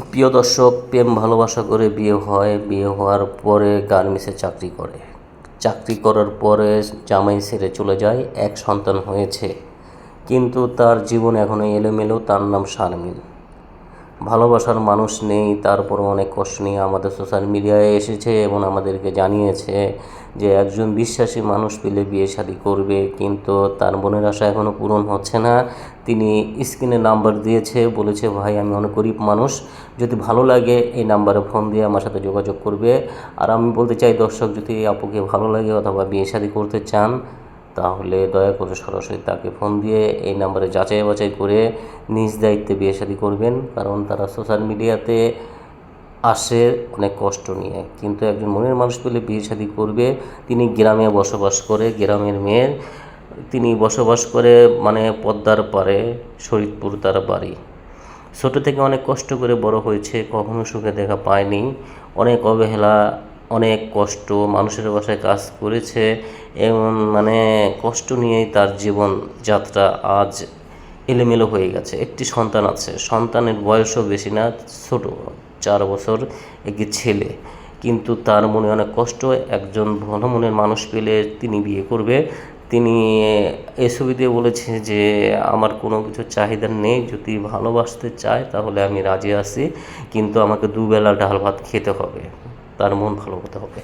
প্রিয় দর্শক, প্রেম ভালোবাসা করে বিয়ে হয়। বিয়ে হওয়ার পরে গার্মেন্টসে চাকরি করে। চাকরি করার পরে জামাই ছেড়ে চলে যায়, এক সন্তান হয়েছে। কিন্তু তার জীবন এখনও এলোমেলো, তার নাম শারমিন ভালোবাসার মানুষ নেই তারপর অনেক কষ্ট নিয়ে আমাদের সোশ্যাল মিডিয়ায় এসেছে এবং আমাদেরকে জানিয়েছে যে একজন বিশ্বাসী মানুষ পেলে বিয়ে শাদী করবে, কিন্তু তার মনের আশা এখনও পূরণ হচ্ছে না। তিনি স্ক্রিনে নাম্বার দিয়েছে, বলেছে, ভাই, আমি অনেক গরিব মানুষ, যদি ভালো লাগে, এই নাম্বারে ফোন দিয়ে আমার সাথে যোগাযোগ করবে। আর আমি বলতে চাই, দর্শক, যদি আপুকে ভালো লাগে অথবা বিয়ে শাদী করতে চান তাহলে দয়া করে সরাসরি তাকে ফোন দিয়ে এই নাম্বারে যাচাই বাছাই করে নিজ দায়িত্বে বিয়ে শাদী করবেন, কারণ তারা সোশ্যাল মিডিয়াতে আসে অনেক কষ্ট নিয়ে। কিন্তু একজন মনের মানুষ পেলে বিয়ে শাদী করবে, তিনি গ্রামে বসবাস করে, গ্রামের মেয়ের তিনি বসবাস করে মানে পদ্মার পারে শরীদপুর তার বাড়ি। ছোট থেকে অনেক কষ্ট করে বড় হয়েছে, কখনো সুখে দেখা পায়নি, অনেক অবহেলা অনেক কষ্ট মানুষের বাসায় কাজ করেছে এবং মানে কষ্ট নিয়েই তার জীবন যাত্রা আজ এলোমেলো হয়ে গেছে। একটি সন্তান আছে। সন্তানের বয়সও বেশি না, ছোট, চার বছর, একটি ছেলে। কিন্তু তার মনে অনেক কষ্ট। একজন ভালো মনের মানুষ পেলে তিনি বিয়ে করবে। তিনি ছবি দিয়ে বলেছে যে, আমার কোনো কিছু চাহিদা নেই। যদি ভালোবাসতে চায় তাহলে আমি রাজি আছি। কিন্তু আমাকে দুবেলা ডাল ভাত খেতে হবে। তার মন ভালো হতে হবে।